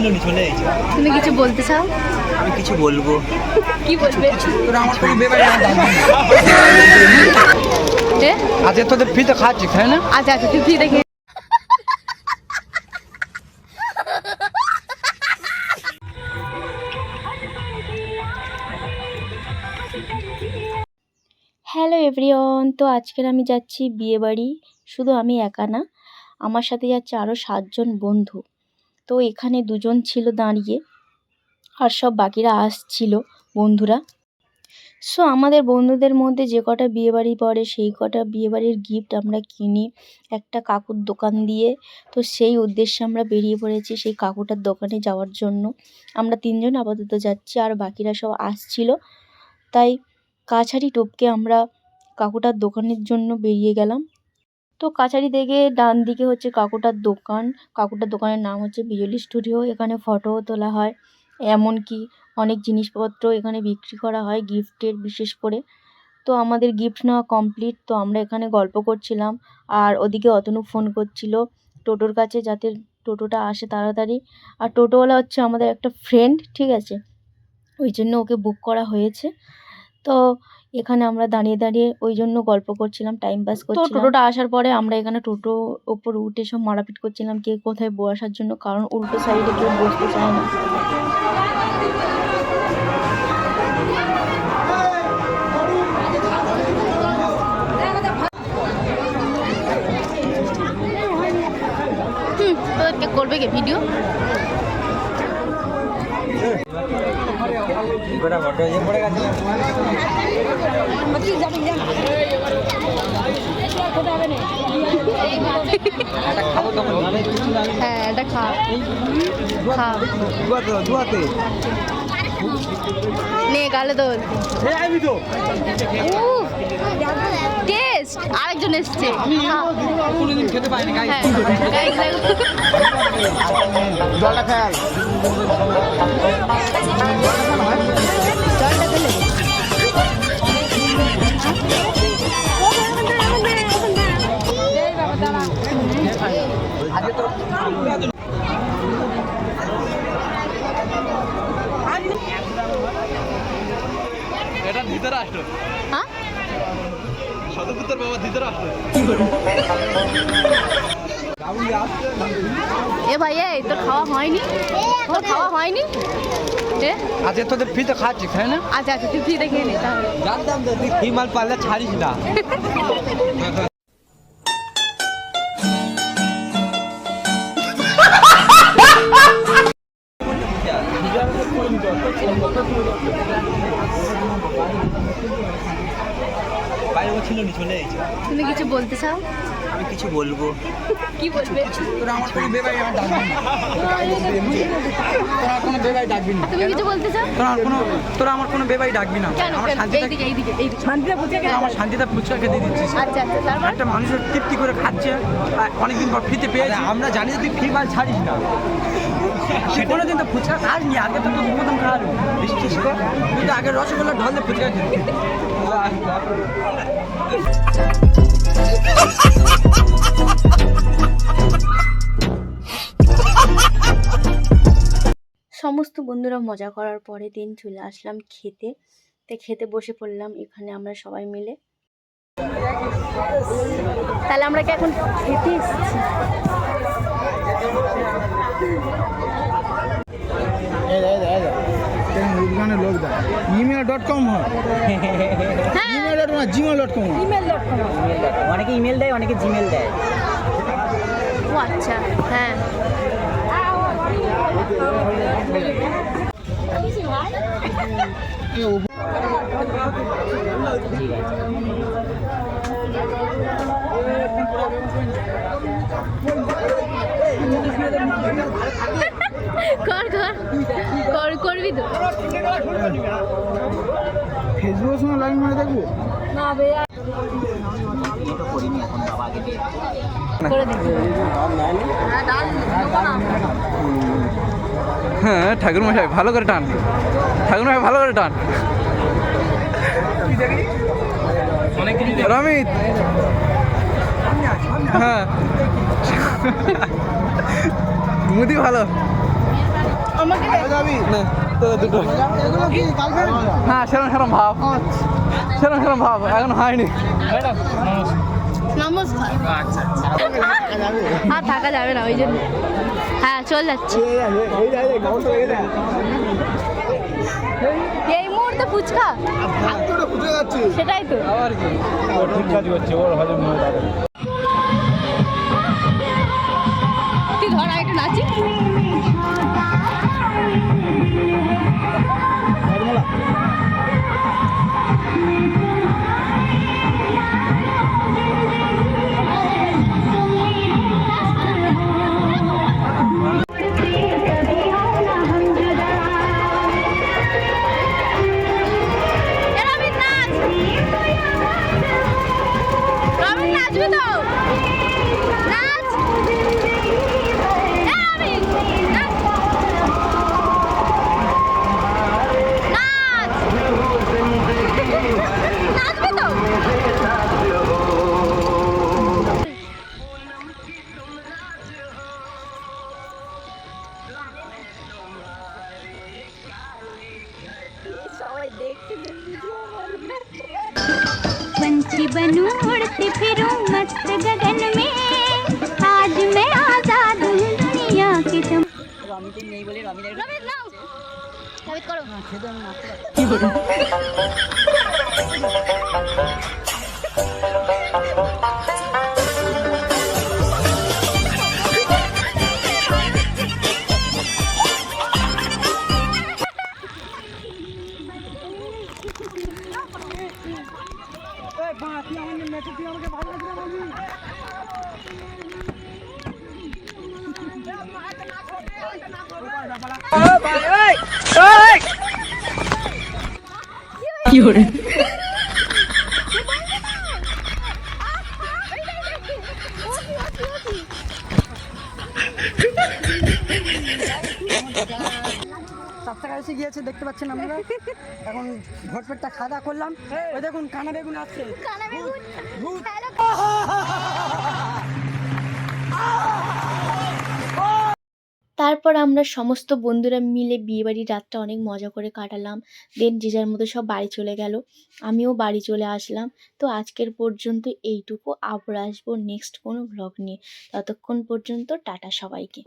ছিল নি চলে গেছে তুমি কিছু বলতে চাও? আমি কিছু বলব। কি বলবে? তোরা আমার কোনো? আজকে তোদের ফ্রিতে খাচ্ছি তাই না? আচ্ছা আচ্ছা তুই দেখে হ্যালো এভরিওন তো আজকের আমি যাচ্ছি বিয়ে বাড়ি শুধু আমি একা না আমার সাথে যাচ্ছে আরও সাতজন বন্ধু। তো এখানে দুজন ছিল দাঁড়িয়ে আর সব বাকিরা আসছিল, বন্ধুরা। সো আমাদের বন্ধুদের মধ্যে যে কটা বিয়েবাড়ি পড়ে, সেই কটা বিয়েবাড়ির গিফট আমরা কিনি একটা কাকুর দোকান দিয়ে। তো সেই উদ্দেশ্যে আমরা বেরিয়ে পড়েছি সেই কাকুটার দোকানে যাওয়ার জন্য। আমরা তিনজন আপাতত যাচ্ছি আর বাকিরা সব আসছিল। তাই কাছারি টপকে আমরা কাকুটার দোকানের জন্য বেরিয়ে গেলাম। তো কাছারি থেকে ডান দিকে হচ্ছে কাকুটার দোকান। কাকুটার দোকানের নাম হচ্ছে বিজলি স্টুডিও। এখানে ফটোও তোলা হয়। এমনকি অনেক জিনিসপত্র এখানে বিক্রি করা হয় গিফটের বিশেষ করে। তো আমাদের গিফট নেওয়া কমপ্লিট। তো আমরা এখানে গল্প করছিলাম। আর ওদিকে অতনু ফোন করছিল টোটোর কাছে যাতে টোটোটা আসে তাড়াতাড়ি। আর টোটোওয়ালা হচ্ছে আমাদের একটা ফ্রেন্ড ঠিক আছে? ওই জন্য ওকে বুক করা হয়েছে। তো এখানে আমরা দাঁড়িয়ে দাঁড়িয়ে ওই জন্য গল্প করছিলাম টাইম পাস করছিলাম। টোটোটা আসার পরে আমরা এখানে টোটো ওপর উঠে সব মারাপিট করছিলাম কে কোথায় বসার জন্য কারণ উল্টো সাইডে কেউ বসতে চায় না। করবে কে? ভিডিও হ্যাঁ এটা খা। খা। নে গালে তোর টেস্ট আরেকজন এসছে হ্যাঁ। জলটা খেয়াল। এটা ভিতরে আসলো হ্যাঁ শতপুত্র বাবা দিদার আসলো এ ভাই এই তোর খাওয়া হয়নি? তোর খাওয়া হয়নি? আজকে তোদের ফ্রিতে খাচ্ছি তাই না? আচ্ছা আচ্ছা তুই ফ্রি খেয়ে নে তাহলে। জানতাম তো তুই হিমাল পারলে ছাড়িস না। বলতে চাও? আমি কিছু বলব। কি বলবে? তোরা আমার কোনো বেবাই আমার ডাকবি না। তোরা কোনো বেবাই ডাকবি না। তুমি কিছু বলতে চাও? তোরা আমার কোনো তোরা আমার কোনো বেবাই ডাকবি না। আমার? শান্তিটা এইদিকে এইদিকে এইদিকে। শান্তিটা বুঝে তোরা আমার শান্তিটা ফুচকা খেতে দিচ্ছিস। আচ্ছা আচ্ছা তারপর? একটা মানুষের তৃপ্তি করে খাচ্ছে আর অনেকদিন পর ফ্রিতে পেয়েছি। আমরা জানি যে তুই ফ্রি মাল ছাড়িস না। সে কোনোদিন তো ফুচকা খাসনি আগে তো তোর প্রথম খাওয়ালো। বিশ্বাস কর তুই তো আগে রসগোল্লা ঢল দিয়ে ফুচকা খেলি বন্ধুরা মজা করার পরে দিন চলে আসলাম খেতে। তো খেতে বসে পড়লাম এখানে আমরা সবাই মিলে। তাহলে আমরা কি এখন খেতে এসেছি? মুরগানের লোক দেয় ইমেল ডট কম হয়। Email dot com Gmail dot com অনেকে ইমেল দেয় অনেকে জিমেল দেয়। ও আচ্ছা হ্যাঁ। কর কর কর করবি তো। ফেসবুকের লাইন মারে করে দেখি হ্যাঁ ঠাকুর মশাই ভালো করে টান। ঠাকুর মশাই ভালো করে টান। রমিত। হ্যাঁ। মুদি ভালো। হ্যাঁ সেরকম সেরকম ভাব। সেরকম সেরকম ভাব এখন হয়নি। নমস্কার। আর থাকা যাবে না ওই জন্য। হ্যাঁ চল যাচ্ছি। এই মুহূর্তে ফুচকা? সেটাই তো। আবার কি? ঠিক কাজ করছে ওর হজম पंछी बनूं उड़ती फिरूं मस्त गगन में आज मैं आजाद हूँ दुनिया के चम রমিতে নেই বলে রমিদের রবিন নাও রবিন করো রাস্তাঘাট এসে গিয়েছে দেখতে পাচ্ছেন আমরা। এখন ভটপেটটা খাওয়া দাওয়া করলাম। ওই দেখুন কানা বেগুন আসছে তারপর আমরা সমস্ত বন্ধুরা মিলে বিয়েবাড়ির রাতটা অনেক মজা করে কাটালাম। দেন যে যার মতো সব বাড়ি চলে গেল। আমিও বাড়ি চলে আসলাম। তো আজকের পর্যন্ত এইটুকু। আবার আসব নেক্সট কোনো ব্লগ নিয়ে। ততক্ষণ পর্যন্ত টাটা সবাইকে।